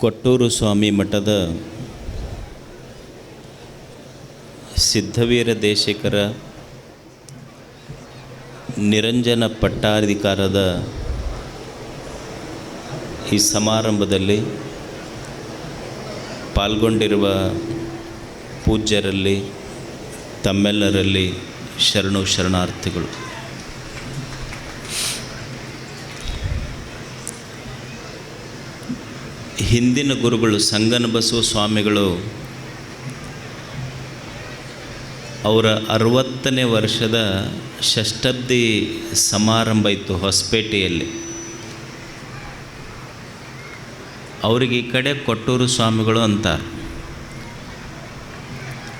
ಕೊಟ್ಟೂರು ಸ್ವಾಮಿ ಮಠದ ಸಿದ್ಧವೀರ ದೇಶಿಕರ ನಿರಂಜನ ಪಟ್ಟಾಧಿಕಾರದ ಈ ಸಮಾರಂಭದಲ್ಲಿ ಪಾಲ್ಗೊಂಡಿರುವ ಪೂಜ್ಯರಲ್ಲಿ ತಮ್ಮೆಲ್ಲರಲ್ಲಿ ಶರಣು ಶರಣಾರ್ಥಿಗಳು. ಹಿಂದಿನ ಗುರುಗಳು ಸಂಗನ ಬಸವ ಸ್ವಾಮಿಗಳು ಅವರ ಅರವತ್ತನೇ ವರ್ಷದ ಷಷ್ಠಬ್ದಿ ಸಮಾರಂಭ ಇತ್ತು ಹೊಸಪೇಟೆಯಲ್ಲಿ. ಅವ್ರಿಗೆ ಈ ಕಡೆ ಕೊಟ್ಟೂರು ಸ್ವಾಮಿಗಳು ಅಂತಾರೆ.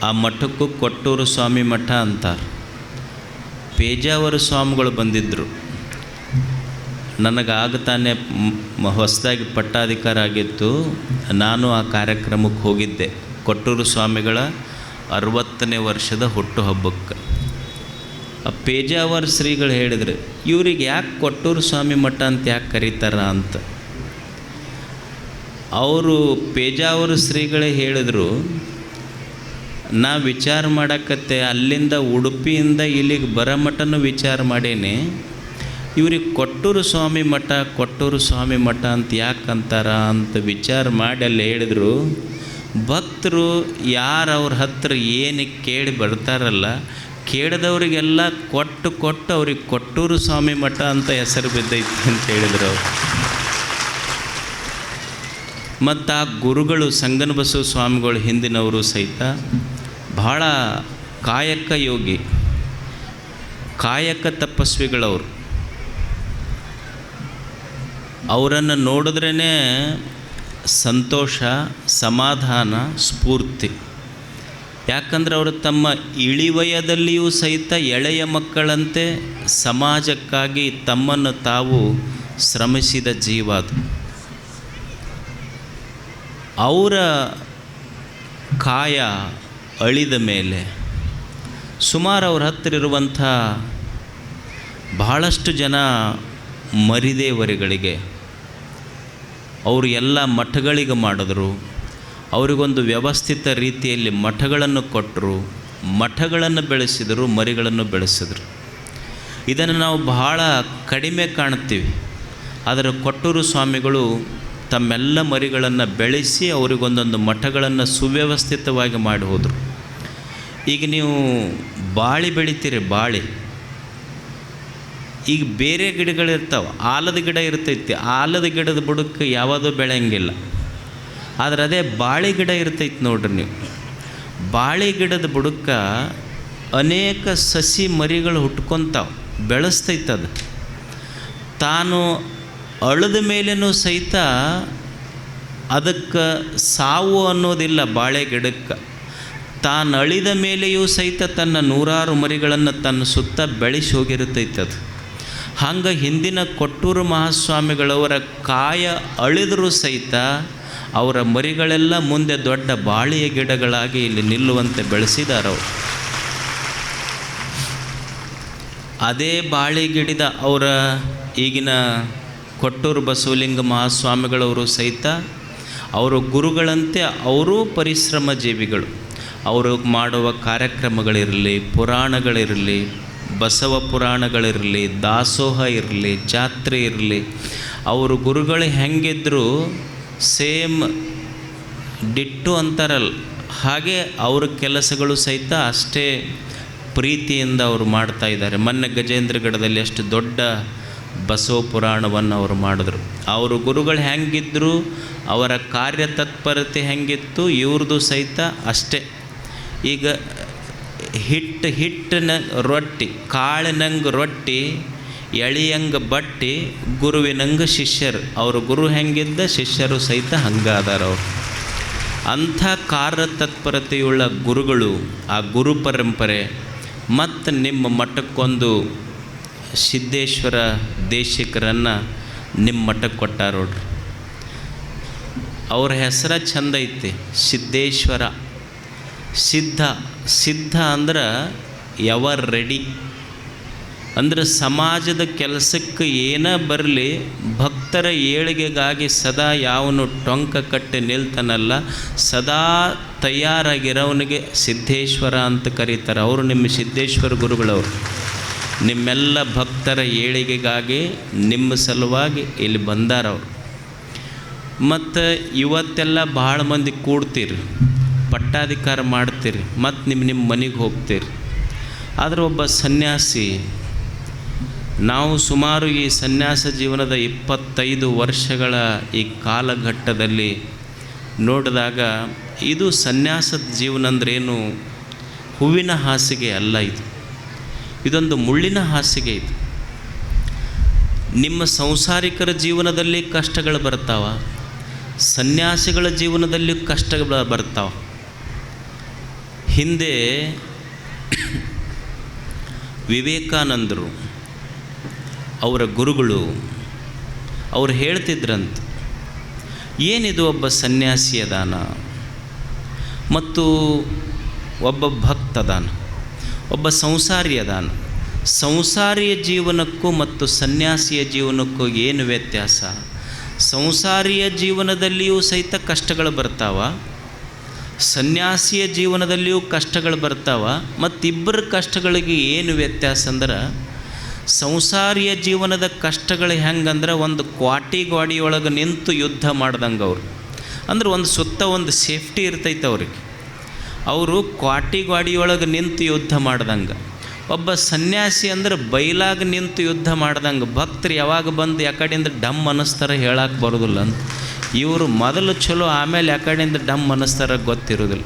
ಆ ಮಠಕ್ಕೂ ಕೊಟ್ಟೂರು ಸ್ವಾಮಿ ಮಠ ಅಂತಾರೆ. ಪೇಜಾವರ ಸ್ವಾಮಿಗಳು ಬಂದಿದ್ದರು ನನಗಾಗ ತಾನೇ ಹೊಸದಾಗಿ ಪಟ್ಟಾಧಿಕಾರ ಆಗಿತ್ತು ನಾನು ಆ ಕಾರ್ಯಕ್ರಮಕ್ಕೆ ಹೋಗಿದ್ದೆ. ಕೊಟ್ಟೂರು ಸ್ವಾಮಿಗಳ ಅರವತ್ತನೇ ವರ್ಷದ ಹುಟ್ಟುಹಬ್ಬಕ್ಕೆ. ಆ ಪೇಜಾವರ ಶ್ರೀಗಳು ಹೇಳಿದರು, ಇವ್ರಿಗೆ ಯಾಕೆ ಕೊಟ್ಟೂರು ಸ್ವಾಮಿ ಮಠ ಅಂತ ಯಾಕೆ ಕರೀತಾರ ಅಂತ? ಅವರು ಪೇಜಾವರ ಶ್ರೀಗಳೇ ಹೇಳಿದರು, ನಾ ವಿಚಾರ ಮಾಡಕತ್ತೆ, ಅಲ್ಲಿಂದ ಉಡುಪಿಯಿಂದ ಇಲ್ಲಿಗೆ ಬರೋ ಮಠನೂ ವಿಚಾರ ಮಾಡೇನಿ. ಇವ್ರಿಗೆ ಕೊಟ್ಟೂರು ಸ್ವಾಮಿ ಮಠ, ಕೊಟ್ಟೂರು ಸ್ವಾಮಿ ಮಠ ಅಂತ ಯಾಕಂತಾರ ಅಂತ ವಿಚಾರ ಮಾಡಿ ಅಲ್ಲಿ ಹೇಳಿದರು. ಭಕ್ತರು ಯಾರು ಅವ್ರ ಹತ್ರ ಏನು ಕೇಳಿ ಬರ್ತಾರಲ್ಲ, ಕೇಳಿದವರಿಗೆಲ್ಲ ಕೊಟ್ಟು ಕೊಟ್ಟು ಅವ್ರಿಗೆ ಕೊಟ್ಟೂರು ಸ್ವಾಮಿ ಮಠ ಅಂತ ಹೆಸರು ಬಿದ್ದೈತಿ ಅಂತ ಹೇಳಿದರು ಅವರು. ಮತ್ತು ಆ ಗುರುಗಳು ಸಂಗನ ಬಸವ ಸ್ವಾಮಿಗಳು ಹಿಂದಿನವರು ಸಹಿತ ಭಾಳ ಕಾಯಕ ಯೋಗಿ, ಕಾಯಕ ತಪಸ್ವಿಗಳವರು. ಅವರನ್ನು ನೋಡಿದ್ರೇ ಸಂತೋಷ, ಸಮಾಧಾನ, ಸ್ಫೂರ್ತಿ. ಯಾಕಂದ್ರೆ ಅವರು ತಮ್ಮ ಇಳಿವಯದಲ್ಲಿಯೂ ಸಹಿತ ಎಳೆಯ ಮಕ್ಕಳಂತೆ ಸಮಾಜಕ್ಕಾಗಿ ತಮ್ಮನ್ನು ತಾವು ಶ್ರಮಿಸಿದ ಜೀವ ಅದು. ಅವರ ಕಾಯ ಅಳಿದ ಮೇಲೆ ಸುಮಾರು ಅವ್ರ ಹತ್ತಿರ ಇರುವಂಥ ಬಹಳಷ್ಟು ಜನ ಮರಿದೇವರಿಗಳಿಗೆ ಅವರು ಎಲ್ಲ ಮಠಗಳಿಗೆ ಮಾಡಿದ್ರು. ಅವರಿಗೊಂದು ವ್ಯವಸ್ಥಿತ ರೀತಿಯಲ್ಲಿ ಮಠಗಳನ್ನು ಕೊಟ್ಟರು. ಮಠಗಳನ್ನು ಬೆಳೆಸಿದರು, ಮರಿಗಳನ್ನು ಬೆಳೆಸಿದರು. ಇದನ್ನು ನಾವು ಬಹಳ ಕಡಿಮೆ ಕಾಣ್ತೀವಿ ಆದರೆ ಕೊಟ್ಟೂರು ಸ್ವಾಮಿಗಳು ತಮ್ಮೆಲ್ಲ ಮರಿಗಳನ್ನು ಬೆಳೆಸಿ ಅವರಿಗೊಂದೊಂದು ಮಠಗಳನ್ನು ಸುವ್ಯವಸ್ಥಿತವಾಗಿ ಮಾಡಿ ಹೋದರು. ಈಗ ನೀವು ಬಾಳಿ ಬೆಳಿತೀರಿ, ಬಾಳಿ. ಈಗ ಬೇರೆ ಗಿಡಗಳಿರ್ತಾವೆ ಆಲದ ಗಿಡ ಇರ್ತೈತಿ, ಆಲದ ಗಿಡದ ಬುಡಕ್ಕೆ ಯಾವುದೂ ಬೆಳೆಯಂಗಿಲ್ಲ. ಆದರೆ ಅದೇ ಬಾಳೆ ಗಿಡ ಇರ್ತೈತಿ ನೋಡ್ರಿ ನೀವು. ಬಾಳೆ ಗಿಡದ ಬುಡಕ್ಕೆ ಅನೇಕ ಸಸಿ ಮರಿಗಳು ಹುಟ್ಕೊತಾವೆ, ಬೆಳೆಸ್ತೈತೆ ಅದು. ತಾನು ಅಳದ ಮೇಲೇನೂ ಸಹಿತ ಅದಕ್ಕೆ ಸಾವು ಅನ್ನೋದಿಲ್ಲ ಬಾಳೆ ಗಿಡಕ್ಕೆ. ತಾನು ಅಳಿದ ಮೇಲೆಯೂ ಸಹಿತ ತನ್ನ ನೂರಾರು ಮರಿಗಳನ್ನು ತನ್ನ ಸುತ್ತ ಬೆಳೆಸಿ ಹೋಗಿರುತ್ತೈತೆ ಅದು. ಹಂಗೆ ಹಿಂದಿನ ಕೊಟ್ಟೂರು ಮಹಾಸ್ವಾಮಿಗಳವರ ಕಾಯ ಅಳಿದರೂ ಸಹಿತ ಅವರ ಮರಿಗಳೆಲ್ಲ ಮುಂದೆ ದೊಡ್ಡ ಬಾಳೆಯ ಗಿಡಗಳಾಗಿ ಇಲ್ಲಿ ನಿಲ್ಲುವಂತೆ ಬೆಳೆಸಿದಾರವರು. ಅದೇ ಬಾಳೆ ಗಿಡದ ಅವರ ಈಗಿನ ಕೊಟ್ಟೂರು ಬಸವಲಿಂಗ ಮಹಾಸ್ವಾಮಿಗಳವರು ಸಹಿತ ಅವರು ಗುರುಗಳಂತೆ ಅವರೂ ಪರಿಶ್ರಮ ಜೀವಿಗಳು ಅವರು ಮಾಡುವ ಕಾರ್ಯಕ್ರಮಗಳಿರಲಿ, ಪುರಾಣಗಳಿರಲಿ ಬಸವ ಪುರಾಣಗಳಿರಲಿ, ದಾಸೋಹ ಇರಲಿ, ಜಾತ್ರೆ ಇರಲಿ, ಅವರು ಗುರುಗಳು ಹೆಂಗಿದ್ರು ಸೇಮ್ ಡಿಟ್ಟು ಅಂತಾರಲ್ಲ, ಹಾಗೆ ಅವ್ರ ಕೆಲಸಗಳು ಸಹಿತ ಅಷ್ಟೇ ಪ್ರೀತಿಯಿಂದ ಅವರು ಮಾಡ್ತಾ ಇದ್ದಾರೆ. ಮೊನ್ನೆ ಗಜೇಂದ್ರಗಢದಲ್ಲಿ ಅಷ್ಟು ದೊಡ್ಡ ಬಸವ ಪುರಾಣವನ್ನು ಅವರು ಮಾಡಿದ್ರು. ಅವರು ಗುರುಗಳು ಹೆಂಗಿದ್ರು, ಅವರ ಕಾರ್ಯ ತತ್ಪರತೆ ಹೆಂಗಿತ್ತು, ಇವ್ರದ್ದು ಸಹಿತ ಅಷ್ಟೇ. ಈಗ ಹಿಟ್ಟು ಹಿಟ್ಟನ ರೊಟ್ಟಿ, ಕಾಳಿನಂಗೆ ರೊಟ್ಟಿ, ಎಳಿಯಂಗ ಬಟ್ಟಿ, ಗುರುವಿನಂಗೆ ಶಿಷ್ಯರು. ಅವ್ರ ಗುರು ಹೆಂಗಿದ್ದ ಶಿಷ್ಯರು ಸಹಿತ ಹಂಗಾದಾರ ಅವರು. ಅಂಥ ಕಾರ್ಯತತ್ಪರತೆಯುಳ್ಳ ಗುರುಗಳು ಆ ಗುರು ಪರಂಪರೆ, ಮತ್ತು ನಿಮ್ಮ ಮಠಕ್ಕೊಂದು ಸಿದ್ದೇಶ್ವರ ದೇಶಿಕರನ್ನು ನಿಮ್ಮ ಮಠಕ್ಕೆ ಕೊಟ್ಟಾರೋಡ್ರಿ ಅವ್ರ ಹೆಸರ ಚಂದ ಐತಿ, ಸಿದ್ದೇಶ್ವರ ಸಿದ್ಧ ಸಿದ್ಧ ಅಂದ್ರೆ ಎವರ್ ರೆಡಿ. ಅಂದ್ರೆ ಸಮಾಜದ ಕೆಲಸಕ್ಕೆ ಏನೇ ಬರಲಿ, ಭಕ್ತರ ಏಳಿಗೆಗಾಗಿ ಸದಾ ಯಾವನು ಟೊಂಕ ಕಟ್ಟಿ ನಿಲ್ತಾನಲ್ಲ, ಸದಾ ತಯಾರಾಗಿರೋವನಿಗೆ ಸಿದ್ಧೇಶ್ವರ ಅಂತ ಕರೀತಾರೆ. ಅವರು ನಿಮ್ಮ ಸಿದ್ಧೇಶ್ವರ ಗುರುಗಳವರು. ನಿಮ್ಮೆಲ್ಲ ಭಕ್ತರ ಏಳಿಗೆಗಾಗಿ ನಿಮ್ಮ ಸಲುವಾಗಿ ಇಲ್ಲಿ ಬಂದಾರವರು. ಮತ್ತು ಇವತ್ತೆಲ್ಲ ಭಾಳ ಮಂದಿ ಕೂಡ್ತೀರಿ. ಪಟ್ಟಾಧಿಕಾರ ಮಾಡ್ತೀರಿ, ಮತ್ತು ನಿಮ್ಮ ನಿಮ್ಮ ಮನೆಗೆ ಹೋಗ್ತೀರಿ. ಆದರೆ ಒಬ್ಬ ಸನ್ಯಾಸಿ, ನಾವು ಸುಮಾರು ಈ ಸನ್ಯಾಸ ಜೀವನದ ಇಪ್ಪತ್ತೈದು ವರ್ಷಗಳ ಈ ಕಾಲಘಟ್ಟದಲ್ಲಿ ನೋಡಿದಾಗ ಇದು ಸನ್ಯಾಸದ ಜೀವನ ಅಂದ್ರೇನು? ಹೂವಿನ ಹಾಸಿಗೆ ಅಲ್ಲ ಇದು. ಇದೊಂದು ಮುಳ್ಳಿನ ಹಾಸಿಗೆ ಇದು. ನಿಮ್ಮ ಸಂಸಾರಿಕರ ಜೀವನದಲ್ಲಿ ಕಷ್ಟಗಳು ಬರ್ತಾವ, ಸನ್ಯಾಸಿಗಳ ಜೀವನದಲ್ಲಿ ಕಷ್ಟಗಳು ಬರ್ತಾವ. ಹಿಂದೆ ವಿವೇಕಾನಂದರು ಅವರ ಗುರುಗಳು ಅವ್ರು ಹೇಳ್ತಿದ್ರಂತ, ಏನಿದು ಒಬ್ಬ ಸನ್ಯಾಸಿಯ ದಾನ ಮತ್ತು ಒಬ್ಬ ಭಕ್ತ ದಾನ, ಒಬ್ಬ ಸಂಸಾರಿಯ ದಾನ. ಸಂಸಾರಿಯ ಜೀವನಕ್ಕೂ ಮತ್ತು ಸನ್ಯಾಸಿಯ ಜೀವನಕ್ಕೂ ಏನು ವ್ಯತ್ಯಾಸ? ಸಂಸಾರಿಯ ಜೀವನದಲ್ಲಿಯೂ ಸಹಿತ ಕಷ್ಟಗಳು ಬರ್ತಾವ. ಸನ್ಯಾಸಿಯ ಜೀವನದಲ್ಲಿಯೂ ಕಷ್ಟಗಳು ಬರ್ತಾವ, ಮತ್ತಿಬ್ಬರ ಕಷ್ಟಗಳಿಗೆ ಏನು ವ್ಯತ್ಯಾಸ ಅಂದ್ರೆ, ಸಂಸಾರಿಯ ಜೀವನದ ಕಷ್ಟಗಳು ಹೆಂಗಂದ್ರೆ ಒಂದು ಕ್ವಾಟಿ ಗಾಡಿಯೊಳಗೆ ನಿಂತು ಯುದ್ಧ ಮಾಡ್ದಂಗೆ ಅವರು. ಅಂದ್ರೆ ಒಂದು ಸುತ್ತ ಒಂದು ಸೇಫ್ಟಿ ಇರ್ತೈತೆ ಅವ್ರಿಗೆ. ಅವರು ಕ್ವಾಟಿ ಗಾಡಿಯೊಳಗೆ ನಿಂತು ಯುದ್ಧ ಮಾಡ್ದಂಗೆ. ಒಬ್ಬ ಸನ್ಯಾಸಿ ಅಂದ್ರೆ ಬೈಲಾಗ ನಿಂತು ಯುದ್ಧ ಮಾಡ್ದಂಗೆ, ಭಕ್ತರು ಯಾವಾಗ ಬಂದು ಯಾಕಡೆಯಿಂದ ಡಮ್ ಅನ್ನಿಸ್ತಾರೆ ಹೇಳಕ್ಕೆ ಬರೋದಿಲ್ಲ ಅಂತ. ಇವರು ಮೊದಲು ಚಲೋ, ಆಮೇಲೆ ಕಡೆಯಿಂದ ಡಮ್ ಅನ್ನಿಸ್ತಾರ ಗೊತ್ತಿರೋದಿಲ್ಲ.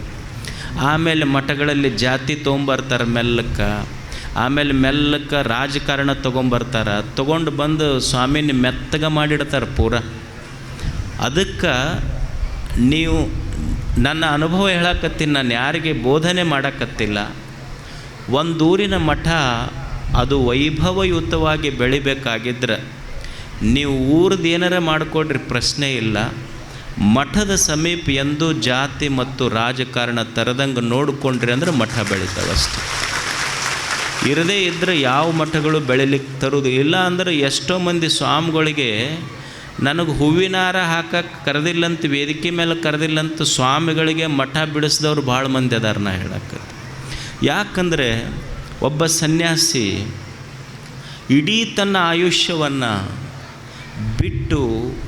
ಆಮೇಲೆ ಮಠಗಳಲ್ಲಿ ಜಾತಿ ತೊಗೊಂಬರ್ತಾರೆ ಮೆಲ್ಲಕ್ಕೆ, ಆಮೇಲೆ ಮೆಲ್ಲಕ್ಕೆ ರಾಜಕಾರಣ ತೊಗೊಂಬರ್ತಾರೆ, ತೊಗೊಂಡು ಬಂದು ಸ್ವಾಮಿನ ಮೆತ್ತಗೆ ಮಾಡಿಡ್ತಾರೆ ಪೂರ. ಅದಕ್ಕೆ ನೀವು ನನ್ನ ಅನುಭವ ಹೇಳಕತ್ತೀನಿ, ನಾನು ಯಾರಿಗೆ ಬೋಧನೆ ಮಾಡಕತ್ತಿಲ್ಲ. ಒಂದೂರಿನ ಮಠ ಅದು ವೈಭವಯುತವಾಗಿ ಬೆಳಿಬೇಕಾಗಿದ್ರೆ ನೀವು ಊರದ್ದು ಏನಾರ ಮಾಡಿಕೊಡ್ರಿ, ಪ್ರಶ್ನೆ ಇಲ್ಲ. ಮಠದ ಸಮೀಪ ಎಂದು ಜಾತಿ ಮತ್ತು ರಾಜಕಾರಣ ತರದಂಗೆ ನೋಡಿಕೊಂಡ್ರಿ ಅಂದ್ರೆ ಮಠ ಬೆಳಿತಾವೆ ಅಷ್ಟೆ. ಇರದೇ ಇದ್ದರೆ ಯಾವ ಮಠಗಳು ಬೆಳಿಲಿಕ್ಕೆ ತರೋದು ಇಲ್ಲ ಅಂದ್ರೆ ಎಷ್ಟೋ ಮಂದಿ ಸ್ವಾಮಿಗಳಿಗೆ, ನನಗೆ ಹೂವಿನಾರ ಹಾಕಕ್ಕೆ ಕರೆದಿಲ್ಲಂತ ವೇದಿಕೆ ಮೇಲೆ ಕರೆದಿಲ್ಲಂತ ಸ್ವಾಮಿಗಳಿಗೆ ಮಠ ಬಿಡಿಸಿದವ್ರು ಭಾಳ ಮಂದಿ ಅದಾರ ನಾ ಹೇಳಕ್ಕೆ ಯಾಕಂದರೆ ಒಬ್ಬ ಸನ್ಯಾಸಿ ಇಡೀ ತನ್ನ ಆಯುಷ್ಯವನ್ನು ಬಿಟ್ಟು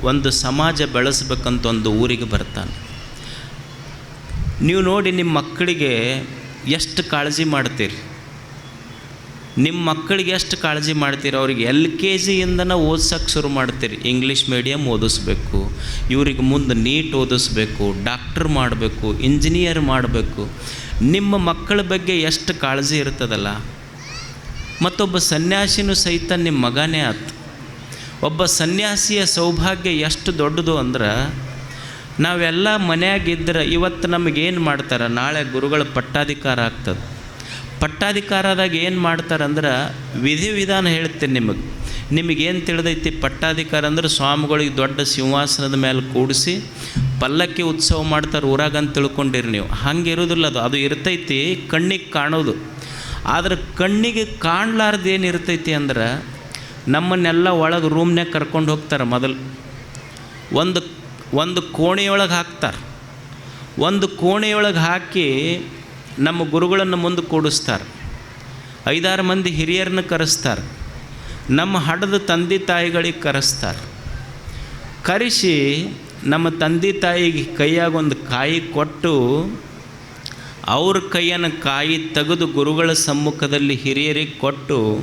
ಒಂದು ಸಮಾಜ ಬೆಳೆಸ್ಬೇಕಂತ ಒಂದು ಊರಿಗೆ ಬರ್ತಾನೆ. ನೀವು ನೋಡಿ ನಿಮ್ಮ ಮಕ್ಕಳಿಗೆ ಎಷ್ಟು ಕಾಳಜಿ ಮಾಡ್ತೀರಿ? ನಿಮ್ಮ ಮಕ್ಕಳಿಗೆ ಎಷ್ಟು ಕಾಳಜಿ ಮಾಡ್ತೀರಿ? ಅವ್ರಿಗೆ ಎಲ್ ಕೆ ಜಿಯಿಂದನೇ ಓದ್ಸೋಕ್ಕೆ ಶುರು ಮಾಡ್ತೀರಿ. ಇಂಗ್ಲೀಷ್ ಮೀಡಿಯಮ್ ಓದಿಸ್ಬೇಕು, ಇವ್ರಿಗೆ ಮುಂದೆ ನೀಟ್ ಓದಿಸ್ಬೇಕು, ಡಾಕ್ಟ್ರ್ ಮಾಡಬೇಕು, ಇಂಜಿನಿಯರ್ ಮಾಡಬೇಕು. ನಿಮ್ಮ ಮಕ್ಕಳ ಬಗ್ಗೆ ಎಷ್ಟು ಕಾಳಜಿ ಇರ್ತದಲ್ಲ? ಮತ್ತೊಬ್ಬ ಸನ್ಯಾಸಿನೂ ಸಹಿತ ನಿಮ್ಮ ಮಗನೇ ಆತು. ಒಬ್ಬ ಸನ್ಯಾಸಿಯ ಸೌಭಾಗ್ಯ ಎಷ್ಟು ದೊಡ್ಡದು ಅಂದ್ರೆ, ನಾವೆಲ್ಲ ಮನೆಯಾಗಿದ್ದರೆ ಇವತ್ತು ನಮಗೇನು ಮಾಡ್ತಾರೆ? ನಾಳೆ ಗುರುಗಳ ಪಟ್ಟಾಧಿಕಾರ ಆಗ್ತದೆ. ಪಟ್ಟಾಧಿಕಾರದಾಗ ಏನು ಮಾಡ್ತಾರಂದ್ರೆ ವಿಧಿ ವಿಧಾನ ಹೇಳ್ತೀನಿ ನಿಮಗೆ. ನಿಮಗೇನು ತಿಳಿದೈತಿ? ಪಟ್ಟಾಧಿಕಾರ ಅಂದ್ರೆ ಸ್ವಾಮಿಗಳಿಗೆ ದೊಡ್ಡ ಸಿಂಹಾಸನದ ಮೇಲೆ ಕೂಡಿಸಿ ಪಲ್ಲಕ್ಕಿ ಉತ್ಸವ ಮಾಡ್ತಾರೆ ಊರಾಗ ಅಂತ ತಿಳ್ಕೊಂಡಿರಿ ನೀವು. ಹಂಗೆ ಇರೋದಿಲ್ಲ ಅದು. ಅದು ಇರ್ತೈತಿ, ಕಣ್ಣಿಗೆ ಕಾಣೋದು. ಆದ್ರೆ ಕಣ್ಣಿಗೆ ಕಾಣಲಾರ್ದು ಏನು ಇರ್ತೈತಿ ಅಂದ್ರೆ ನಮ್ಮನ್ನೆಲ್ಲ ಒಳಗೆ ರೂಮ್ನಾಗ ಕರ್ಕೊಂಡು ಹೋಗ್ತಾರೆ ಮೊದಲು. ಒಂದು ಒಂದು ಕೋಣೆಯೊಳಗೆ ಹಾಕ್ತಾರೆ. ಒಂದು ಕೋಣೆಯೊಳಗೆ ಹಾಕಿ ನಮ್ಮ ಗುರುಗಳನ್ನು ಮುಂದೆ ಕೂಡಿಸ್ತಾರೆ. ಐದಾರು ಮಂದಿ ಹಿರಿಯರನ್ನ ಕರೆಸ್ತಾರೆ. ನಮ್ಮ ಹಡದ ತಂದೆ ತಾಯಿಗಳಿಗೆ ಕರೆಸ್ತಾರೆ. ಕರೆಸಿ ನಮ್ಮ ತಂದೆ ತಾಯಿಗೆ ಕೈಯಾಗ ಒಂದು ಕಾಯಿ ಕೊಟ್ಟು ಅವ್ರ ಕೈಯನ್ನು ಕಾಯಿ ತೆಗೆದು ಗುರುಗಳ ಸಮ್ಮುಖದಲ್ಲಿ ಹಿರಿಯರಿಗೆ ಕೊಟ್ಟು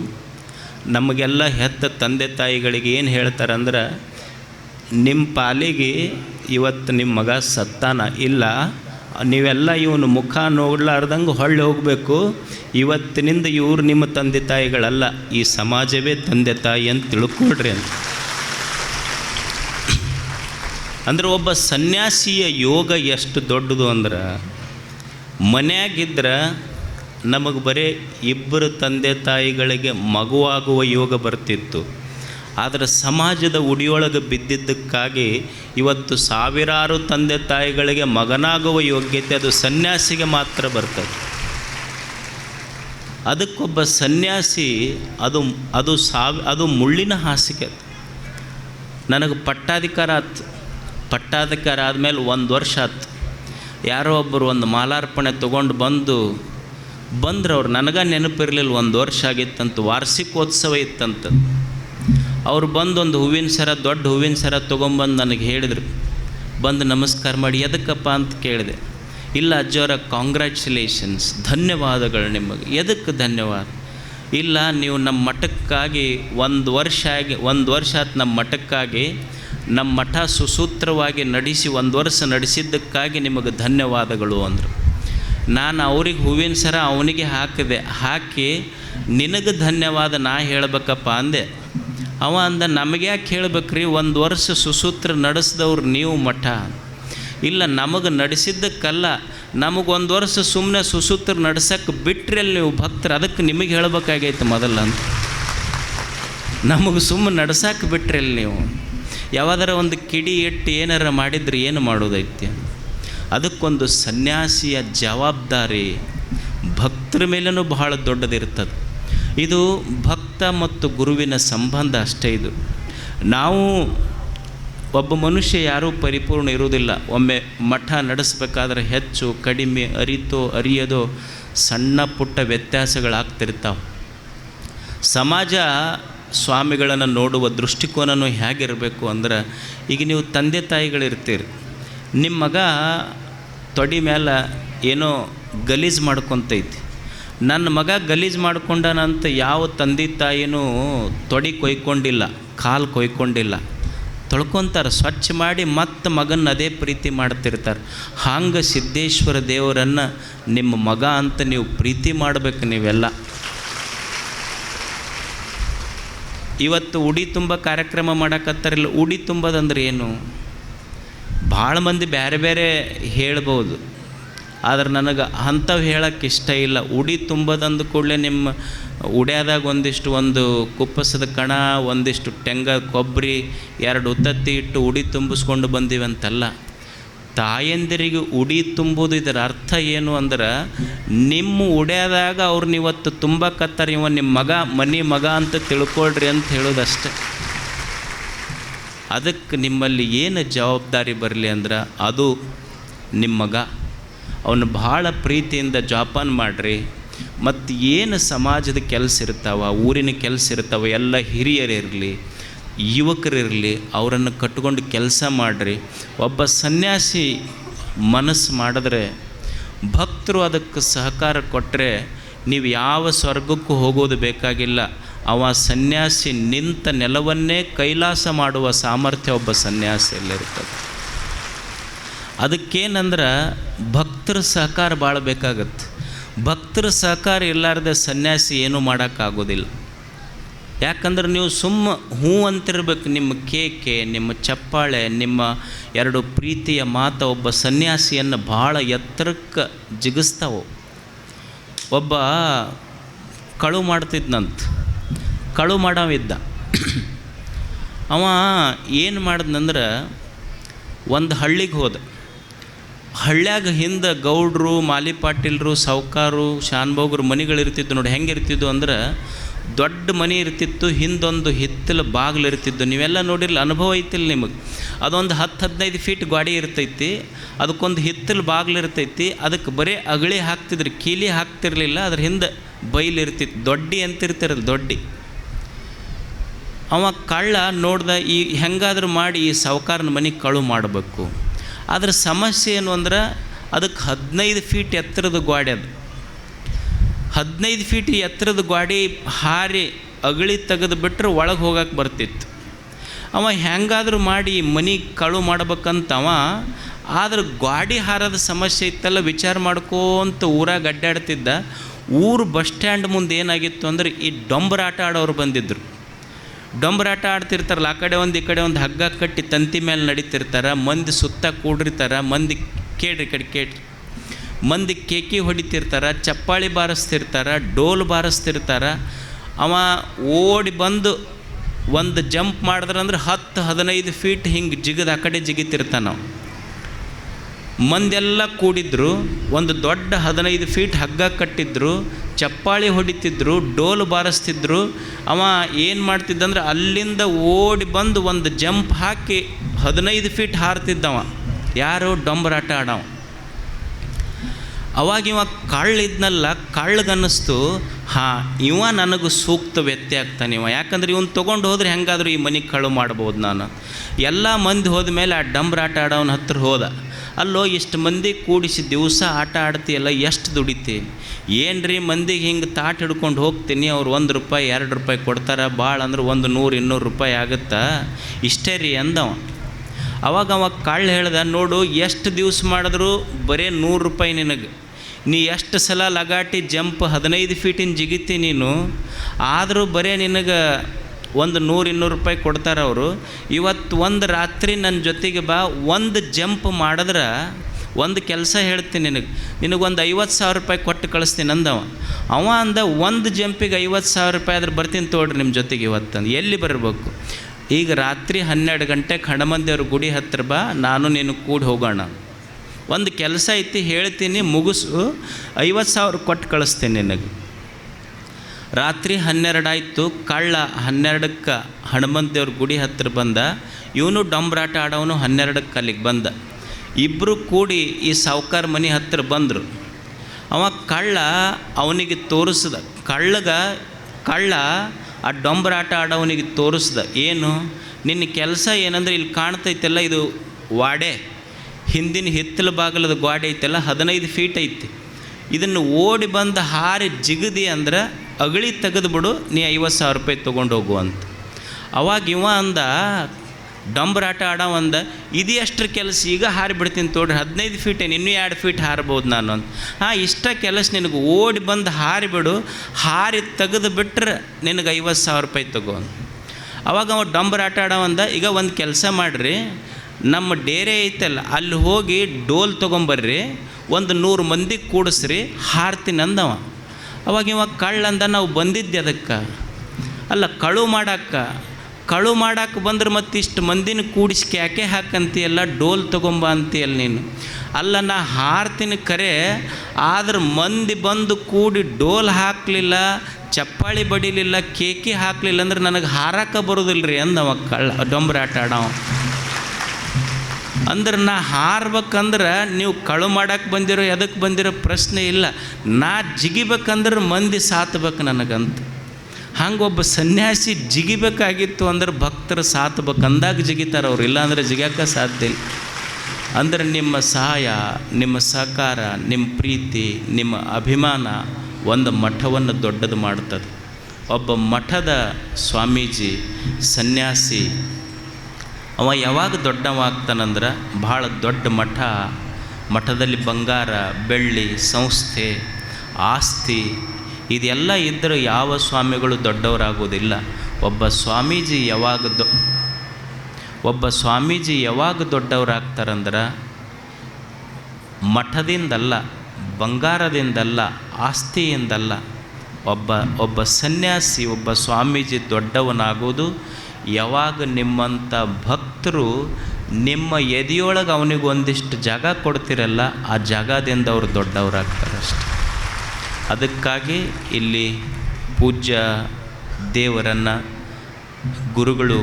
ನಮಗೆಲ್ಲ ಹೆತ್ತ ತಂದೆ ತಾಯಿಗಳಿಗೆ ಏನು ಹೇಳ್ತಾರಂದ್ರೆ ನಿಮ್ಮ ಪಾಲಿಗೆ ಇವತ್ತು ನಿಮ್ಮ ಮಗ ಸತ್ತಾನ? ಇಲ್ಲ, ನೀವೆಲ್ಲ ಇವನು ಮುಖ ನೋಡ್ಲಾರ್ದಂಗೆ ಹೊಳ್ಳಿ ಹೋಗಬೇಕು. ಇವತ್ತಿನಿಂದ ಇವರು ನಿಮ್ಮ ತಂದೆ ತಾಯಿಗಳಲ್ಲ, ಈ ಸಮಾಜವೇ ತಂದೆ ತಾಯಿ ಅಂತ ತಿಳ್ಕೊಳ್ರಿ ಅಂತ. ಅಂದ್ರೆ ಒಬ್ಬ ಸನ್ಯಾಸಿಯ ಯೋಗ ಎಷ್ಟು ದೊಡ್ಡದು ಅಂದ್ರೆ, ಮನ್ಯಾಗಿದ್ರೆ ನಮಗೆ ಬರೀ ಇಬ್ಬರು ತಂದೆ ತಾಯಿಗಳಿಗೆ ಮಗುವಾಗುವ ಯೋಗ ಬರ್ತಿತ್ತು. ಆದರೆ ಸಮಾಜದ ಉಡಿಯೊಳಗೆ ಬಿದ್ದಿದ್ದಕ್ಕಾಗಿ ಇವತ್ತು ಸಾವಿರಾರು ತಂದೆ ತಾಯಿಗಳಿಗೆ ಮಗನಾಗುವ ಯೋಗ್ಯತೆ ಅದು ಸನ್ಯಾಸಿಗೆ ಮಾತ್ರ ಬರ್ತದೆ. ಅದಕ್ಕೊಬ್ಬ ಸನ್ಯಾಸಿ ಅದು ಅದು ಸಾವ್, ಅದು ಮುಳ್ಳಿನ ಹಾಸಿಗೆ. ನನಗೆ ಪಟ್ಟಾಧಿಕಾರ ಆಯ್ತು ಪಟ್ಟಾಧಿಕಾರ ಆದಮೇಲೆ ಒಂದು ವರ್ಷ ಆತು. ಯಾರೋ ಒಬ್ಬರು ಒಂದು ಮಾಲಾರ್ಪಣೆ ತೊಗೊಂಡು ಬಂದು ಬಂದ್ರೆ ಅವ್ರು ನನಗೆ ನೆನಪಿರಲಿಲ್ಲ, ಒಂದು ವರ್ಷ ಆಗಿತ್ತಂತ, ವಾರ್ಷಿಕೋತ್ಸವ ಇತ್ತಂತ. ಅವ್ರು ಬಂದು ಒಂದು ಹೂವಿನ ಸರ, ದೊಡ್ಡ ಹೂವಿನ ಸರ ತೊಗೊಂಬಂದು ನನಗೆ ಹೇಳಿದರು. ಬಂದು ನಮಸ್ಕಾರ ಮಾಡಿ, ಎದಕ್ಕಪ್ಪ? ಅಂತ ಕೇಳಿದೆ. ಇಲ್ಲ ಅಜ್ಜವರ ಕಾಂಗ್ರ್ಯಾಚುಲೇಷನ್ಸ್ ಧನ್ಯವಾದಗಳು ನಿಮಗೆ. ಎದಕ್ಕೆ ಧನ್ಯವಾದ? ಇಲ್ಲ, ನೀವು ನಮ್ಮ ಮಠಕ್ಕಾಗಿ ಒಂದು ವರ್ಷ ಆಗಿ, ಒಂದು ವರ್ಷ ಆಯ್ತು ನಮ್ಮ ಮಠಕ್ಕಾಗಿ ನಮ್ಮ ಮಠ ಸುಸೂತ್ರವಾಗಿ ನಡೆಸಿ, ಒಂದು ವರ್ಷ ನಡೆಸಿದ್ದಕ್ಕಾಗಿ ನಿಮಗೆ ಧನ್ಯವಾದಗಳು ಅಂದರು. ನಾನು ಅವ್ರಿಗೆ ಹೂವಿನ ಸರ ಅವನಿಗೆ ಹಾಕಿದೆ, ಹಾಕಿ ನಿನಗೆ ಧನ್ಯವಾದ ನಾ ಹೇಳಬೇಕಪ್ಪ ಅಂದೆ. ಅವ ಅಂದ, ನಮಗೆ ಯಾಕೆ ಹೇಳ್ಬೇಕ್ರಿ? ಒಂದು ವರ್ಷ ಸುಸೂತ್ರ ನಡೆಸಿದವ್ರು ನೀವು ಮಠ. ಇಲ್ಲ, ನಮಗೆ ನಡೆಸಿದ್ದಕ್ಕಲ್ಲ ನಮಗೊಂದು ವರ್ಷ ಸುಮ್ಮನೆ ಸುಸೂತ್ರ ನಡ್ಸಕ್ಕೆ ಬಿಟ್ರಲ್ಲಿ ನೀವು ಭಕ್ತರು ಅದಕ್ಕೆ ನಿಮಗೆ ಹೇಳಬೇಕಾಗೈತೆ ಮೊದಲ ಅಂತ. ನಮಗೆ ಸುಮ್ಮನೆ ನಡ್ಸಕ್ಕೆ ಬಿಟ್ರಲ್ಲಿ ನೀವು. ಯಾವಾದರೂ ಒಂದು ಕಿಡಿ ಇಟ್ಟು ಏನಾರ ಮಾಡಿದ್ರೆ ಏನು ಮಾಡೋದೈತಿ ಅದಕ್ಕೊಂದು ಸನ್ಯಾಸಿಯ ಜವಾಬ್ದಾರಿ ಭಕ್ತರ ಮೇಲೂ ಬಹಳ ದೊಡ್ಡದಿರ್ತದೆ ಇದು ಭಕ್ತ ಮತ್ತು ಗುರುವಿನ ಸಂಬಂಧ ಅಷ್ಟೇ ಇದು. ನಾವು ಒಬ್ಬ ಮನುಷ್ಯ ಯಾರೂ ಪರಿಪೂರ್ಣ ಇರುವುದಿಲ್ಲ. ಒಮ್ಮೆ ಮಠ ನಡೆಸಬೇಕಾದ್ರೆ ಹೆಚ್ಚು ಕಡಿಮೆ ಅರಿತೋ ಅರಿಯದೋ ಸಣ್ಣ ಪುಟ್ಟ ವ್ಯತ್ಯಾಸಗಳಾಗ್ತಿರ್ತಾವೆ. ಸಮಾಜ ಸ್ವಾಮಿಗಳನ್ನು ನೋಡುವ ದೃಷ್ಟಿಕೋನನೂ ಹೇಗಿರಬೇಕು ಅಂದ್ರೆ, ಈಗ ನೀವು ತಂದೆ ತಾಯಿಗಳಿರ್ತೀರಿ. ನಿಮ್ಮ ಮಗ ತೊಡಿ ಮೇಲೆ ಏನೋ ಗಲೀಜು ಮಾಡ್ಕೊತೈತಿ. ನನ್ನ ಮಗ ಗಲೀಜು ಮಾಡ್ಕೊಂಡನಂತ ಯಾವ ತಂದೆ ತಾಯಿನೂ ತೊಡಿ ಕೊಯ್ಕೊಂಡಿಲ್ಲ, ಕಾಲು ಕೊಯ್ಕೊಂಡಿಲ್ಲ. ತೊಳ್ಕೊತಾರೆ, ಸ್ವಚ್ಛ ಮಾಡಿ ಮತ್ತೆ ಮಗನ ಅದೇ ಪ್ರೀತಿ ಮಾಡ್ತಿರ್ತಾರೆ. ಹಂಗೆ ಸಿದ್ದೇಶ್ವರ ದೇವರನ್ನು ನಿಮ್ಮ ಮಗ ಅಂತ ನೀವು ಪ್ರೀತಿ ಮಾಡಬೇಕು ನೀವೆಲ್ಲ. ಇವತ್ತು ಉಡಿ ತುಂಬ ಕಾರ್ಯಕ್ರಮ ಮಾಡೋಕತ್ತಾರಿಲ್ಲ, ಉಡಿ ತುಂಬೋದಂದ್ರೆ ಏನು? ಭಾಳ ಮಂದಿ ಬೇರೆ ಬೇರೆ ಹೇಳ್ಬೋದು. ಆದ್ರೆ ನನಗೆ ಅಂಥವು ಹೇಳೋಕ್ಕೆ ಇಷ್ಟ ಇಲ್ಲ. ಉಡಿ ತುಂಬದಂದ ಕೂಡಲೇ ನಿಮ್ಮ ಉಡ್ಯಾದಾಗ ಒಂದಿಷ್ಟು ಒಂದು ಕುಪ್ಪಸದ ಕಣ, ಒಂದಿಷ್ಟು ಟೆಂಗ ಕೊಬ್ಬರಿ ಎರಡು ಉತ್ತತ್ತಿ ಇಟ್ಟು ಉಡಿ ತುಂಬಿಸ್ಕೊಂಡು ಬಂದಿವಂತಲ್ಲ. ತಾಯಂದಿರಿಗೆ ಉಡಿ ತುಂಬುವುದು ಇದರ ಅರ್ಥ ಏನು ಅಂದ್ರೆ, ನಿಮ್ಮ ಉಡ್ಯಾದಾಗ ಅವ್ರನ್ನ ಇವತ್ತು ತುಂಬಕತ್ತಾರ ಇವ ನಿಮ್ಮ ಮಗ, ಮನೆ ಮಗ ಅಂತ ತಿಳ್ಕೊಳ್ರಿ ಅಂತ ಹೇಳೋದಷ್ಟೆ. ಅದಕ್ಕೆ ನಿಮ್ಮಲ್ಲಿ ಏನು ಜವಾಬ್ದಾರಿ ಬರಲಿ ಅಂದ್ರೆ ಅದು ನಿಮ್ಮ ಮಗ. ಅವನು ಭಾಳ ಪ್ರೀತಿಯಿಂದ ಜೋಪಾನ ಮಾಡಿರಿ. ಮತ್ತು ಏನು ಸಮಾಜದ ಕೆಲಸ ಇರ್ತಾವ, ಊರಿನ ಕೆಲಸ ಇರ್ತಾವ, ಎಲ್ಲ ಹಿರಿಯರಿರಲಿ ಯುವಕರಿರಲಿ ಅವರನ್ನು ಕಟ್ಕೊಂಡು ಕೆಲಸ ಮಾಡಿರಿ. ಒಬ್ಬ ಸನ್ಯಾಸಿ ಮನಸ್ಸು ಮಾಡಿದ್ರೆ, ಭಕ್ತರು ಅದಕ್ಕೆ ಸಹಕಾರ ಕೊಟ್ಟರೆ ನೀವು ಯಾವ ಸ್ವರ್ಗಕ್ಕೂ ಹೋಗೋದು ಬೇಕಾಗಿಲ್ಲ. ಅವ ಸನ್ಯಾಸಿ ನಿಂತ ನೆಲವನ್ನೇ ಕೈಲಾಸ ಮಾಡುವ ಸಾಮರ್ಥ್ಯ ಒಬ್ಬ ಸನ್ಯಾಸಿಯಲ್ಲಿರ್ತದೆ. ಅದಕ್ಕೇನಂದ್ರೆ ಭಕ್ತರ ಸಹಕಾರ ಭಾಳ ಬೇಕಾಗತ್ತೆ. ಭಕ್ತರ ಸಹಕಾರ ಇಲ್ಲಾರ್ದೆ ಸನ್ಯಾಸಿ ಏನೂ ಮಾಡೋಕ್ಕಾಗೋದಿಲ್ಲ. ಯಾಕಂದ್ರೆ ನೀವು ಸುಮ್ಮ ಹ್ಞೂ ಅಂತಿರ್ಬೇಕು, ನಿಮ್ಮ ಕೇಕೆ, ನಿಮ್ಮ ಚಪ್ಪಾಳೆ, ನಿಮ್ಮ ಎರಡು ಪ್ರೀತಿಯ ಮಾತು ಒಬ್ಬ ಸನ್ಯಾಸಿಯನ್ನು ಭಾಳ ಎತ್ತರಕ್ಕೆ ಜಿಗಿಸ್ತಾವೆ. ಒಬ್ಬ ಕಳು ಮಾಡ್ತಿದ್ನಂತ. ಕಳು ಮಾಡವಿದ್ದ. ಅವ ಏನು ಮಾಡಿದ್ನಂದ್ರೆ ಒಂದು ಹಳ್ಳಿಗೆ ಹೋದ. ಹಳ್ಳ್ಯಾಗ ಹಿಂದೆ ಗೌಡ್ರು ಮಾಲಿ ಪಾಟೀಲ್ರು ಸಾವ್ಕಾರು ಶಾನ್ಭೋಗ್ರು ಮನೆಗಳಿರ್ತಿದ್ದು ನೋಡಿ. ಹೆಂಗೆ ಇರ್ತಿದ್ವು ಅಂದ್ರೆ ದೊಡ್ಡ ಮನೆ ಇರ್ತಿತ್ತು, ಹಿಂದೊಂದು ಹಿತ್ತಲು ಬಾಗಿಲು ಇರ್ತಿದ್ದು ನೀವೆಲ್ಲ ನೋಡಿರಲಿಲ್ಲ ಅನುಭವ ಐತಿಲ್ಲ ನಿಮಗೆ. ಅದೊಂದು ಹತ್ತು ಹದಿನೈದು ಫೀಟ್ ಗಾಡಿ ಇರ್ತೈತಿ, ಅದಕ್ಕೊಂದು ಹಿತ್ತಲು ಬಾಗಿಲು ಇರ್ತೈತಿ ಅದಕ್ಕೆ ಬರೀ ಅಗಳಿ ಹಾಕ್ತಿದ್ರು. ಕೀಲಿ ಹಾಕ್ತಿರ್ಲಿಲ್ಲ, ಅದ್ರ ಹಿಂದೆ ಬೈಲಿರ್ತಿತ್ತು ದೊಡ್ಡಿ ಅಂತಿರ್ತಿರಲ್ಲ, ದೊಡ್ಡಿ. ಅವ ಕಳ್ಳ ನೋಡ್ದ ಈ ಹೆಂಗಾದ್ರೂ ಮಾಡಿ ಈ ಸಾವುಕಾರನ ಮನೆ ಕಳು ಮಾಡಬೇಕು. ಅದ್ರ ಸಮಸ್ಯೆ ಏನು ಅಂದ್ರೆ ಅದಕ್ಕೆ ಹದಿನೈದು ಫೀಟ್ ಎತ್ತರದ ಗ್ವಾಡೆ ಅದು. ಹದಿನೈದು ಫೀಟ್ ಎತ್ತರದ ಗೋಡೆ ಹಾರಿ ಅಗಳಿ ತೆಗೆದು ಬಿಟ್ಟರೆ ಒಳಗೆ ಹೋಗಕ್ಕೆ ಬರ್ತಿತ್ತು. ಅವ ಹೆಂಗಾದರೂ ಮಾಡಿ ಮನೆ ಕಳು ಮಾಡ್ಬೇಕಂತವ, ಆದ್ರೆ ಗಾಡಿ ಹಾರದ ಸಮಸ್ಯೆ ಇತ್ತಲ್ಲ ವಿಚಾರ ಮಾಡ್ಕೋಂತ ಊರಾಗ ಅಡ್ಡಾಡ್ತಿದ್ದ, ಊರು ಬಸ್ ಸ್ಟ್ಯಾಂಡ್ ಮುಂದೆ ಏನಾಗಿತ್ತು ಅಂದ್ರೆ ಈ ಡೊಂಬರ ಆಟ ಆಡೋರು ಬಂದಿದ್ದರು ಡೊಂಬರಾಟ ಆಡ್ತಿರ್ತಾರಲ್ಲ, ಆ ಕಡೆ ಒಂದು, ಈ ಕಡೆ ಒಂದು ಹಗ್ಗ ಕಟ್ಟಿ ತಂತಿ ಮೇಲೆ ನಡೀತಿರ್ತಾರೆ, ಮಂದಿ ಸುತ್ತ ಕೂಡಿರ್ತಾರೆ, ಮಂದಿ ಕೇಳ್ರಿ ಕಡೆ ಕೇಳ್ರಿ. ಮಂದಿ ಕೇಕಿ ಹೊಡಿತಿರ್ತಾರೆ, ಚಪ್ಪಾಳಿ ಬಾರಿಸ್ತಿರ್ತಾರೆ, ಡೋಲ್ ಬಾರಿಸ್ತಿರ್ತಾರೆ, ಅವ ಓಡಿ ಬಂದು ಒಂದು ಜಂಪ್ ಮಾಡಿದ್ರಂದ್ರೆ ಹತ್ತು, ಹದಿನೈದು ಫೀಟ್ ಹಿಂಗೆ ಜಿಗಿದು ಆ ಕಡೆ ಜಿಗಿತಿರ್ತಾನೆ ಮಂದೆಲ್ಲ ಕೂಡಿದ್ರು, ಒಂದು ದೊಡ್ಡ ಹದಿನೈದು ಫೀಟ್ ಹಗ್ಗ ಕಟ್ಟಿದ್ರು, ಚಪ್ಪಾಳಿ ಹೊಡಿತಿದ್ರು, ಡೋಲು ಬಾರಿಸ್ತಿದ್ರು. ಅವ ಏನು ಮಾಡ್ತಿದ್ದಂದ್ರೆ ಅಲ್ಲಿಂದ ಓಡಿ ಬಂದು ಒಂದು ಜಂಪ್ ಹಾಕಿ ಹದಿನೈದು ಫೀಟ್ ಹಾರ್ತಿದ್ದವ. ಯಾರು ಡೊಂಬರಾಟ ಆಡವ. ಅವಾಗ ಇವ ಕಳ್ಳಿದ್ನಲ್ಲ ಕಳ್ಳಗನ್ನಿಸ್ತು ಹಾಂ, ಇವ ನನಗೆ ಸೂಕ್ತ ವ್ಯಕ್ತಿ ಆಗ್ತಾನೆ ಇವ. ಯಾಕಂದ್ರೆ ಇವನು ತೊಗೊಂಡು ಹೋದ್ರೆ ಹೆಂಗಾದ್ರೂ ಈ ಮನೆಗೆ ಕಳು ಮಾಡ್ಬೋದು ನಾನು. ಎಲ್ಲ ಮಂದಿ ಹೋದ ಮೇಲೆ ಆ ಡಂಬ್ರ ಆಟ ಆಡೋನ ಹತ್ರ ಹೋದ. ಅಲ್ಲೋ, ಇಷ್ಟು ಮಂದಿ ಕೂಡಿಸಿ ದಿವಸ ಆಟ ಆಡ್ತೀಯಲ್ಲ, ಎಷ್ಟು ದುಡಿತಿ? ಏನ್ರಿ ಮಂದಿಗೆ ಹಿಂಗೆ ತಾಟ್ ಹಿಡ್ಕೊಂಡು ಹೋಗ್ತೀನಿ, ಅವ್ರು ಒಂದು ರೂಪಾಯಿ, ಎರಡು ರೂಪಾಯಿ ಕೊಡ್ತಾರೆ ಭಾಳ ಅಂದ್ರೆ ಒಂದು ನೂರು, ಇನ್ನೂರು ರೂಪಾಯಿ ಆಗುತ್ತಾ? ಇಷ್ಟೇ ರೀ ಅಂದವ. ಅವಾಗ ಅವ ಕಳ್ಳ ಹೇಳ್ದ, ನೋಡು, ಎಷ್ಟು ದಿವ್ಸ ಮಾಡಿದ್ರು ಬರೀ ನೂರು ರೂಪಾಯಿ ನಿನಗೆ. ನೀ ಎಷ್ಟು ಸಲ ಲಗಾಟಿ ಜಂಪ್ ಹದಿನೈದು ಫೀಟಿನ ಜಿಗಿತಿ ನೀನು, ಆದರೂ ಬರೀ ನಿನಗೆ ಒಂದು ನೂರು ಇನ್ನೂರು ರೂಪಾಯಿ ಕೊಡ್ತಾರೆ ಅವರು. ಇವತ್ತು ಒಂದು ರಾತ್ರಿ ನನ್ನ ಜೊತೆಗೆ ಬಾ, ಒಂದು ಜಂಪ್ ಮಾಡಿದ್ರೆ ಒಂದು ಕೆಲಸ ಹೇಳ್ತೀನಿ ನಿನಗೆ. ನಿನಗೊಂದು ಐವತ್ತು ಸಾವಿರ ರೂಪಾಯಿ ಕೊಟ್ಟು ಕಳಿಸ್ತೀನಿ ಅಂದವ. ಅವ ಅಂದ, ಒಂದು ಜಂಪಿಗೆ ಐವತ್ತು ಸಾವಿರ ರೂಪಾಯಿ ಆದ್ರೆ ಬರ್ತೀನಿ ತೋಡ್ರಿ ನಿಮ್ಮ ಜೊತೆಗೆ ಇವತ್ತಂದು. ಎಲ್ಲಿ ಬರಬೇಕು? ಈಗ ರಾತ್ರಿ ಹನ್ನೆರಡು ಗಂಟೆ ಖಂಡಮಂದೇವ್ರ ಗುಡಿ ಹತ್ತಿರ ಬಾ, ನಾನು ನೀನು ಕೂಡಿ ಹೋಗೋಣ. ಒಂದು ಕೆಲಸ ಐತಿ, ಹೇಳ್ತೀನಿ, ಮುಗಿಸು, ಐವತ್ತು ಸಾವಿರ ಕೊಟ್ಟು ಕಳಿಸ್ತೀನಿ ನಿನಗೆ. ರಾತ್ರಿ ಹನ್ನೆರಡಾಯಿತು ಕಳ್ಳ ಹನ್ನೆರಡಕ್ಕೆ ಹನುಮಂತೇವ್ರ ಗುಡಿ ಹತ್ತಿರ ಬಂದ, ಇವನು ಡಂಬ್ರಾಟ ಆಡೋನು ಹನ್ನೆರಡಕ್ಕೆ ಅಲ್ಲಿಗೆ ಬಂದ. ಇಬ್ಬರು ಕೂಡಿ ಈ ಸಾವುಕಾರ ಮನೆ ಹತ್ತಿರ ಬಂದರು. ಅವ ಕಳ್ಳ ಅವನಿಗೆ ತೋರಿಸ್ದ, ಕಳ್ಳಗ, ಕಳ್ಳ ಆ ಡೊಂಬರಾಟ ಆಡೋವನಿಗೆ ತೋರಿಸ್ದ, ಏನು, ನಿನ್ನ ಕೆಲಸ ಏನಂದ್ರೆ ಇಲ್ಲಿ ಕಾಣ್ತೈತೆಲ್ಲ ಇದು ವಾಡೆ. ಹಿಂದಿನ ಹಿತ್ತಲ ಬಾಗಿಲದ ಗೋಡೆ ಐತೆಲ್ಲ ಹದಿನೈದು ಫೀಟ್ ಐತಿ. ಇದನ್ನು ಓಡಿ ಬಂದು ಹಾರಿ ಜಿಗದಿ ಅಂದ್ರೆ ಅಗಳಿ ತೆಗೆದುಬಿಡು, ನೀ ಐವತ್ತು ಸಾವಿರ ರೂಪಾಯಿ ತೊಗೊಂಡು ಹೋಗು ಅಂತ. ಅವಾಗ ಇವ ಅಂದ ಡಂಬರಾಟ ಆಡ ಒಂದು ಇದು ಎಷ್ಟು ಕೆಲಸ ಈಗ ಹಾರಿಬಿಡ್ತೀನಿ ತೋಡ್ರಿ, ಹದಿನೈದು ಫೀಟ್ ಏನು, ಇನ್ನೂ ಎರಡು ಫೀಟ್ ಹಾರ್ಬೋದು ನಾನು ಅಂತ. ಹಾಂ, ಇಷ್ಟ ಕೆಲಸ ನಿನಗೆ ಓಡಿ ಬಂದು ಹಾರಿಬಿಡು ಹಾರಿ ತೆಗೆದು ಬಿಟ್ರೆ ನಿನಗೆ ಐವತ್ತು ಸಾವಿರ ರೂಪಾಯಿ ತಗೋ ಅವಾಗ ಅವ ಡಂಬರಾಟ ಆಡ ಒಂದ, ಈಗ ಒಂದು ಕೆಲಸ ಮಾಡಿರಿ, ನಮ್ಮ ಡೇರೆ ಐತಲ್ಲ, ಅಲ್ಲಿ ಹೋಗಿ ಡೋಲ್ ತೊಗೊಂಬರ್ರಿ, ಒಂದು ನೂರು ಮಂದಿ ಕೂಡಿಸ್ರಿ, ಹಾರ್ತೀನಿ ಅಂದವ. ಅವಾಗ ಇವ ಕಳ್ಳಂದ ನಾವು ಬಂದಿದ್ದೆ ಅದಕ್ಕೆ. ಅಲ್ಲ, ಕಳು ಮಾಡಕ್ಕೆ. ಕಳು ಮಾಡಕ್ಕೆ ಬಂದ್ರೆ ಮತ್ತೆ ಇಷ್ಟು ಮಂದಿನ ಕೂಡಿಸಿ ಕ್ಯಾಕೆ ಹಾಕಂತೀಯಲ್ಲ ಡೋಲ್ ತೊಗೊಂಬ ಅಂತೀಯಲ್ಲ ನೀನು. ಅಲ್ಲ ನಾ ಹಾರ್ತೀನಿ ಕರೆ, ಆದ್ರೆ ಮಂದಿ ಬಂದು ಕೂಡಿ ಡೋಲ್ ಹಾಕಲಿಲ್ಲ, ಚಪ್ಪಾಳಿ ಬಡಿಲಿಲ್ಲ, ಕೇಕಿ ಹಾಕಲಿಲ್ಲ ಅಂದ್ರೆ ನನಗೆ ಹಾರಕ್ಕೆ ಬರೋದಿಲ್ಲ ರೀ ಅಂದವ ಕಳ್ಳ ಡೊಂಬ್ರಾಟ ಆಡವ ಅಂದ್ರೆ ನಾ ಹಾರ್ಬೇಕಂದ್ರೆ ನೀವು ಕಳು ಮಾಡಕ್ಕೆ ಬಂದಿರೋ ಎದಕ್ಕೆ ಬಂದಿರೋ ಪ್ರಶ್ನೆ ಇಲ್ಲ. ನಾ ಜಿಗಿಬೇಕಂದ್ರೆ ಮಂದಿ ಸಾತ್ಬೇಕು ನನಗಂತ. ಹಂಗೆ ಒಬ್ಬ ಸನ್ಯಾಸಿ ಜಿಗಿಬೇಕಾಗಿತ್ತು ಅಂದ್ರೆ ಭಕ್ತರು ಸಾತ್ಬೇಕಂದಾಗ ಜಿಗಿತಾರೆ ಅವ್ರು, ಇಲ್ಲಾಂದ್ರೆ ಜಿಗ್ಯಾಕ ಸಾಧ್ಯ ಇಲ್ಲ. ಅಂದರೆ ನಿಮ್ಮ ಸಹಾಯ, ನಿಮ್ಮ ಸಹಕಾರ, ನಿಮ್ಮ ಪ್ರೀತಿ, ನಿಮ್ಮ ಅಭಿಮಾನ ಒಂದು ಮಠವನ್ನು ದೊಡ್ಡದು ಮಾಡ್ತದೆ. ಒಬ್ಬ ಮಠದ ಸ್ವಾಮೀಜಿ, ಸನ್ಯಾಸಿ, ಅವ ಯಾವಾಗ ದೊಡ್ಡವ ಆಗ್ತಾನಂದ್ರೆ ಭಾಳ ದೊಡ್ಡ ಮಠ, ಮಠದಲ್ಲಿ ಬಂಗಾರ, ಬೆಳ್ಳಿ, ಸಂಸ್ಥೆ, ಆಸ್ತಿ ಇದೆಲ್ಲ ಇದ್ದರೆ ಯಾವ ಸ್ವಾಮಿಗಳು ದೊಡ್ಡವರಾಗೋದಿಲ್ಲ ಒಬ್ಬ ಸ್ವಾಮೀಜಿ ಯಾವಾಗ ದೊ, ಒಬ್ಬ ಸ್ವಾಮೀಜಿ ಯಾವಾಗ ದೊಡ್ಡವರಾಗ್ತಾರಂದ್ರೆ, ಮಠದಿಂದಲ್ಲ, ಬಂಗಾರದಿಂದಲ್ಲ, ಆಸ್ತಿಯಿಂದಲ್ಲ, ಒಬ್ಬ ಒಬ್ಬ ಸನ್ಯಾಸಿ, ಒಬ್ಬ ಸ್ವಾಮೀಜಿ ದೊಡ್ಡವನಾಗೋದು ಯಾವಾಗ ನಿಮ್ಮಂಥ ಭಕ್ತರು ನಿಮ್ಮ ಎದೆಯೊಳಗೆ ಅವನಿಗೆ ಒಂದಿಷ್ಟು ಜಾಗ ಕೊಡ್ತಿರಲ್ಲ, ಆ ಜಾಗದಿಂದ ಅವರು ದೊಡ್ಡವರಾಗ್ತಾರೆ ಅಷ್ಟೆ ಅದಕ್ಕಾಗಿ ಇಲ್ಲಿ ಪೂಜ್ಯ ದೇವರನ್ನು ಗುರುಗಳು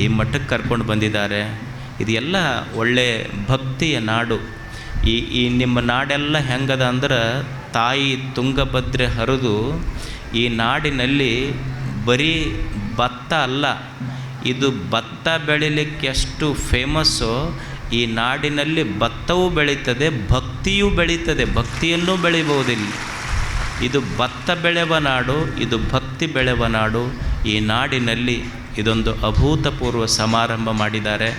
ಈ ಮಠಕ್ಕೆ ಕರ್ಕೊಂಡು ಬಂದಿದ್ದಾರೆ. ಇದೆಲ್ಲ ಒಳ್ಳೆ ಭಕ್ತಿಯ ನಾಡು. ಈ ಈ ನಿಮ್ಮ ನಾಡೆಲ್ಲ ಹೆಂಗದ ಅಂದ್ರೆ ತಾಯಿ ತುಂಗಭದ್ರೆ ಹರಿದು ಈ ನಾಡಿನಲ್ಲಿ ಬರೀ ಭತ್ತ ಅಲ್ಲ, ಇದು ಭತ್ತ ಬೆಳಿಲಿಕ್ಕೆ ಎಷ್ಟು ಫೇಮಸ್ಸು ಈ ನಾಡಿನಲ್ಲಿ ಭತ್ತವೂ ಬೆಳೀತದೆ, ಭಕ್ತಿಯೂ ಬೆಳೀತದೆ, ಭಕ್ತಿಯನ್ನೂ ಬೆಳಿಬಹುದಿಲ್ಲಿ. ಇದು ಭತ್ತ ಬೆಳೆವ ನಾಡು, ಇದು ಭಕ್ತಿ ಬೆಳೆವ ನಾಡು. ಈ ನಾಡಿನಲ್ಲಿ ಇದೊಂದು ಅಭೂತಪೂರ್ವ ಸಮಾರಂಭ ಮಾಡಿದ್ದಾರೆ.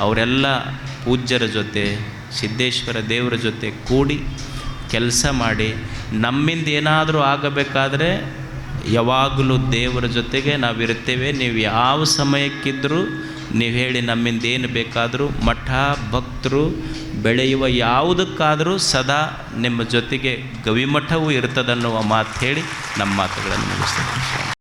ಅವರೆಲ್ಲ ಪೂಜ್ಯರ ಜೊತೆ, ಸಿದ್ದೇಶ್ವರ ದೇವರ ಜೊತೆ ಕೂಡಿ ಕೆಲಸ ಮಾಡಿ, ನಮ್ಮಿಂದ ಏನಾದರೂ ಆಗಬೇಕಾದರೆ ಯಾವಾಗಲೂ ದೇವರ ಜೊತೆಗೆ ನಾವಿರುತ್ತೇವೆ. ನೀವು ಯಾವ ಸಮಯಕ್ಕಿದ್ದರೂ ನೀವು ಹೇಳಿ ನಮ್ಮಿಂದ ಏನು ಬೇಕಾದರೂ ಮಠ, ಭಕ್ತರು ಬೆಳೆಯುವ ಯಾವುದಕ್ಕಾದರೂ ಸದಾ ನಿಮ್ಮ ಜೊತೆಗೆ ಗವಿಮಠವೂ ಇರ್ತದನ್ನುವ ಮಾತು ಹೇಳಿ ನಮ್ಮ ಮಾತುಗಳನ್ನು ಮುಗಿಸ್ತೇನೆ.